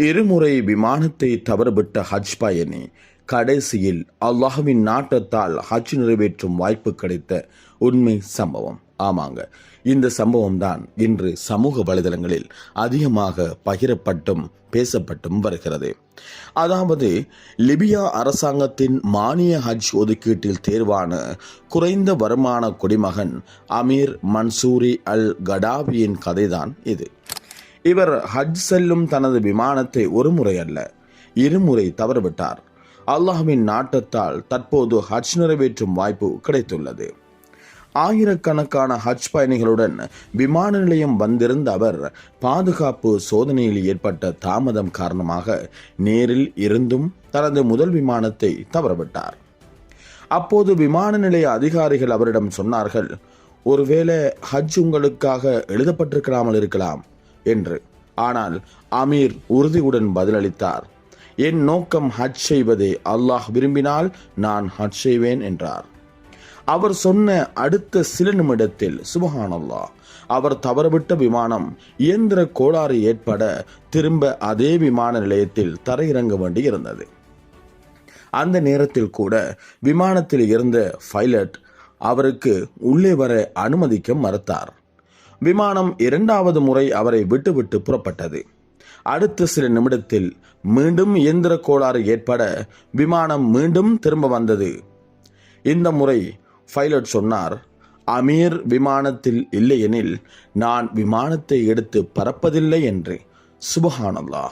இருமுறை விமானத்தை தவறவிட்ட ஹஜ் பயணி கடைசியில் அல்லாஹுவின் நாட்டத்தால் ஹஜ் நிறைவேற்றும் வாய்ப்பு கிடைத்த உண்மை சம்பவம். ஆமாங்க இந்த சம்பவம் தான் இன்று சமூக வலைதளங்களில் அதிகமாக பகிரப்பட்டும் பேசப்பட்டும் வருகிறது. அதாவது லிபியா அரசாங்கத்தின் மானிய ஹஜ் ஒதுக்கீட்டில் தேர்வான குறைந்த வருமான குடிமகன் அமீர் மன்சூரி அல் கடாபியின் கதைதான் இது. இவர் ஹஜ் செல்லும் தனது விமானத்தை ஒரு முறை அல்ல இருமுறை தவறவிட்டார். அல்லாஹ்வின் நாட்டத்தால் தற்போது ஹஜ் நிறைவேற்றும் வாய்ப்பு கிடைத்துள்ளது. ஆயிரக்கணக்கான ஹஜ் பயணிகளுடன் விமான நிலையம் வந்திருந்த அவர் பாதுகாப்பு சோதனையில் ஏற்பட்ட தாமதம் காரணமாக நேரில் இருந்தும் தனது முதல் விமானத்தை தவறவிட்டார். அப்போது விமான நிலைய அதிகாரிகள் அவரிடம் சொன்னார்கள் ஒருவேளை ஹஜ் உங்களுக்காக எழுதப்பட்டிருக்கலாமல் இருக்கலாம். என்று. ஆனால் அமீர் உறுதியுடன் பதிலளித்தார். என் நோக்கம் ஹஜ் செய்வதே. அல்லாஹ் விரும்பினால் நான் ஹஜ் செய்வேன் என்றார். அவர் சொன்ன அடுத்த சில நிமிடத்தில் சுபஹானல்லா அவர் தவறவிட்ட விமானம் இயந்திர கோளாறு ஏற்பட திரும்ப அதே விமான நிலையத்தில் தரையிறங்க வேண்டியிருந்தது. அந்த நேரத்தில் கூட விமானத்தில் இருந்த பைலட் அவருக்கு உள்ளே வர அனுமதிக்க மறுத்தார். விமானம் இரண்டாவது முறை அவரை விட்டுவிட்டு புறப்பட்டது. அடுத்த சில நிமிடத்தில் மீண்டும் இயந்திர கோளாறு ஏற்பட விமானம் மீண்டும் திரும்ப வந்தது. இந்த முறை பைலட் சொன்னார் அமீர் விமானத்தில் இல்லையெனில் நான் விமானத்தை எடுத்து பறப்பதில்லை என்று. சுபஹானல்லா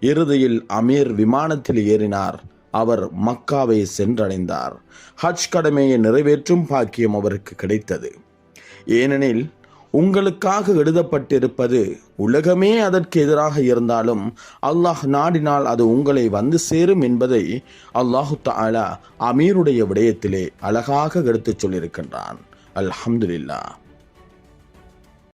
இறுதியில் அமீர் விமானத்தில் ஏறினார். அவர் மக்காவை சென்றடைந்தார். ஹஜ் கடமையை நிறைவேற்றும் பாக்கியம் அவருக்கு கிடைத்தது. ஏனெனில் உங்களுக்காக எழுதப்பட்டிருப்பது உலகமே அதற்கு எதிராக இருந்தாலும் அல்லாஹ் நாடினால் அது உங்களை வந்து சேரும் என்பதை அல்லாஹு தாலா அமீருடைய விடயத்திலே அழகாக எடுத்துச் சொல்லியிருக்கின்றான். அல்ஹம்துலில்லா